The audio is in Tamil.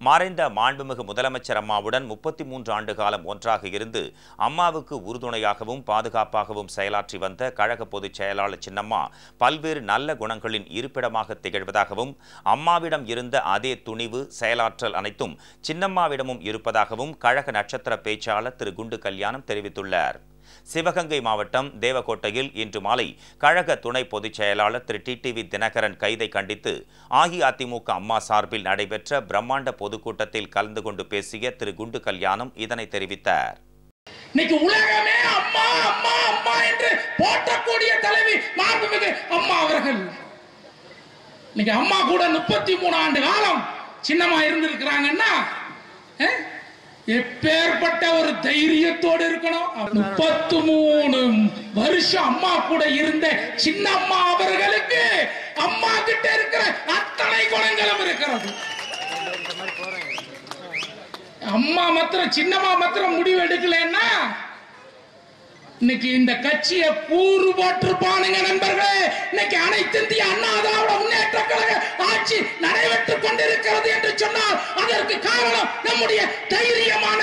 மறைந்த மாண்புமிகு முதலமைச்சர் அம்மாவுடன் முப்பத்தி மூன்று ஆண்டு காலம் ஒன்றாக இருந்து அம்மாவுக்கு உறுதுணையாகவும் பாதுகாப்பாகவும் செயலாற்றி வந்த கழக பொதுச் செயலாளர் சின்னம்மா பல்வேறு நல்ல குணங்களின் இருப்பிடமாக திகழ்வதாகவும் அம்மாவிடம் இருந்த அதே துணிவு செயலாற்றல் அனைத்தும் சின்னம்மாவிடமும் இருப்பதாகவும் கழக நட்சத்திர பேச்சாளர் திரு குண்டு கல்யாணம் தெரிவித்துள்ளார். சிவகங்கை மாவட்டம் தேவக்கோட்டையில் இன்று மாலை கழக துணை பொதுச் செயலாளர் திரு டிடிவி தினகரன் கைதை கண்டித்து அஇஅதிமுக அம்மா சார்பில் நடைபெற்ற பிரம்மாண்ட பொதுக்கூட்டத்தில் கலந்து கொண்டு பேசிய திரு குண்டு கல்யாணம் இதனை தெரிவித்தார். இன்னைக்கு உலகமே அம்மா அம்மா அம்மா என்று போற்றக்கூடிய தலைவி மாண்புமிகு அம்மா அவர்கள். இன்னைக்கு அம்மா கூட முப்பத்தி மூணு ஆண்டு காலம் சின்னமா இருந்திருக்கிறாங்கன்னா எப்பேற்பட்ட ஒரு தைரியத்தோடு இருக்கணும். முப்பத்து மூணு வருஷம் அம்மா கூட இருந்த சின்னம்மா அவர்களுக்கு அம்மா கிட்ட இருக்கிற அத்தனை குணங்களும் இருக்கிறது. அம்மா மாத்திரம் சின்னம்மா மாத்திரம் முடிவு எடுக்கலன்னா இன்னைக்கு இந்த கட்சியை கூறு போட்டிருப்பானுங்க நண்பர்களே. இன்னைக்கு அனைத்து இந்திய அண்ணா திராவிட முன்னேற்ற கழக ஆட்சி நடைபெற்றுக் கொண்டிருக்கிறது சொன்னால் அதற்கு காரணம் நம்முடைய தைரியமான